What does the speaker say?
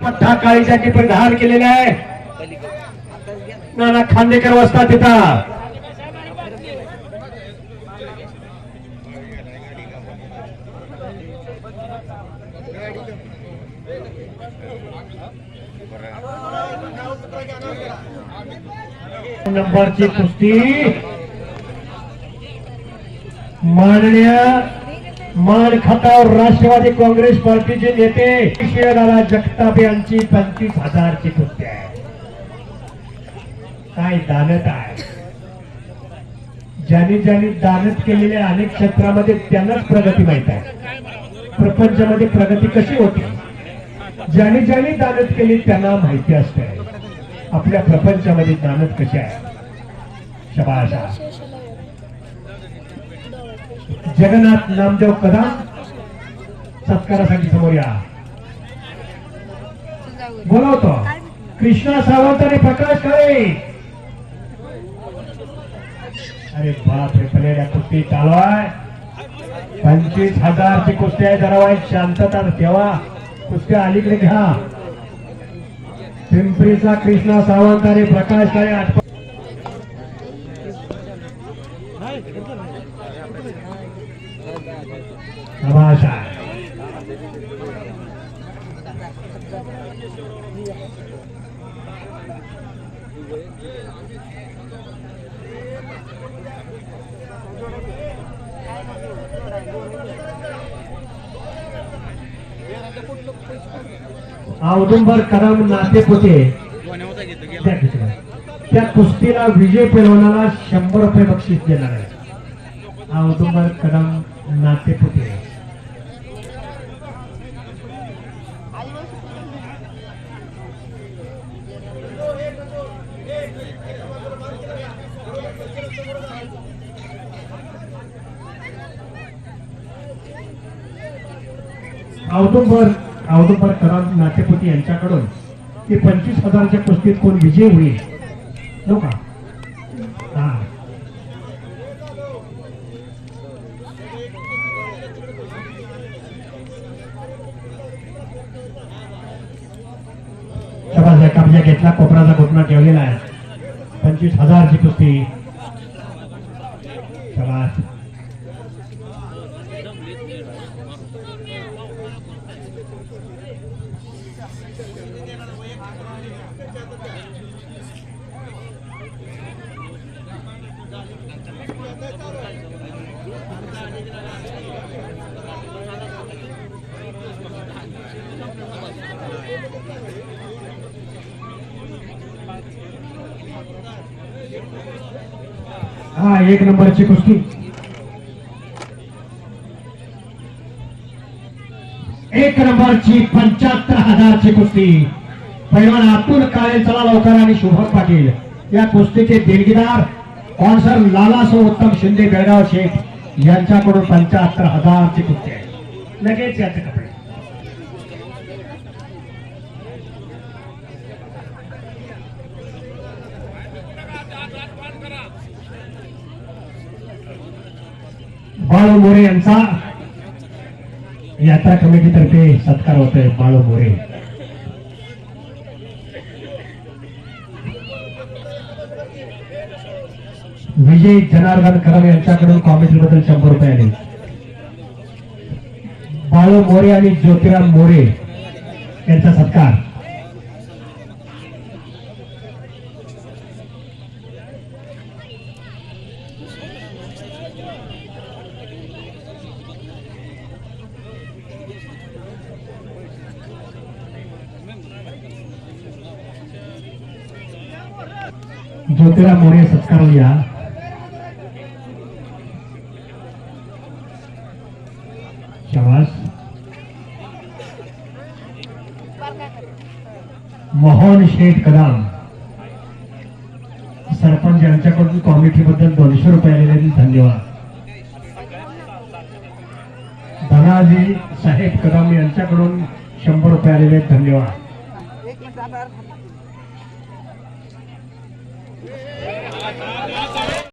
पठ्ठा काळीसाठी परिधान केलेले आहे. नाना खांदेकर वस्ता तिथं. नंबरची कुस्ती. माननीय मान खतावर राष्ट्रवादी काँग्रेस पार्टीचे नेते शिवदादा जगताप यांची पंचवीस हजारची कृत्य आहे. काय दानत आहे? ज्यांनी ज्यांनी दानत केलेल्या अनेक क्षेत्रामध्ये त्यांनाच प्रगती माहीत आहे. प्रपंचामध्ये प्रगती कशी होती? ज्यांनी ज्यांनी दानत केली त्यांना माहिती असते आपल्या प्रपंचामध्ये दानत कशी आहे? शबाशा जगन्नाथ नामदेव कदम. सत्कारासाठी समोर या. बोलवतो. कृष्णा सावंत आणि प्रकाश काळे अरे बाप रे पलेड्या कुस्ती चालू आहे. पंचवीस हजारची कुस्ती आहे जरा शांतता ठेवा. कुस्त्या अलीकडे घ्या. पिंपरीचा कृष्णा सावंत आणि प्रकाश काळे आठवण औदुंबर कदम नातेपुते त्या ठिकाणी. त्या कुस्तीला विजय पेलवणारा शंभर रुपये बक्षीस देणार आहे. औदुंबर कदम नातेपुते. औदुंबर औदुंबर कदम नातेपुती यांच्याकडून ते पंचवीस हजारच्या कुस्तीत कोण विजय होईल? हो का हा शबाज कब्जा घेतला कोपराचा घोटणा ठेवलेला आहे. पंचवीस हजारची कुस्ती. Thank you. हा एक नंबरची कुस्ती. एक नंबरची पंच्याहत्तर हजारची कुस्ती. पैलवान अतुल काळे चला लवकर आणि शुभम पाटील. या कुस्तीचे देणगीदार कॉन्सर लालासो उत्तम शिंदे बेळगाव शेख यांच्याकडून पंच्याहत्तर हजारची कुस्ती आहे. लगेच याचे कपडे. बाळू मोरे यांचा यात्रा कमिटीतर्फे सत्कार होतोय बाळू मोरे. विजय जनार्दन कदम यांच्याकडून कॉमेंट्री बद्दल शंभर रुपये आले. बाळू मोरे आणि ज्योतिराम मोरे यांचा सत्कार. ज्योतिराम मोरे सत्कार या मोहन शेठ कदम. सरपंच यांच्याकडून कॉमिटी बद्दल दोनशे रुपये धन्यवाद. धनाजी साहेब कदम यांच्याकडून शंभर रुपये आलेले धन्यवाद. Obrigado.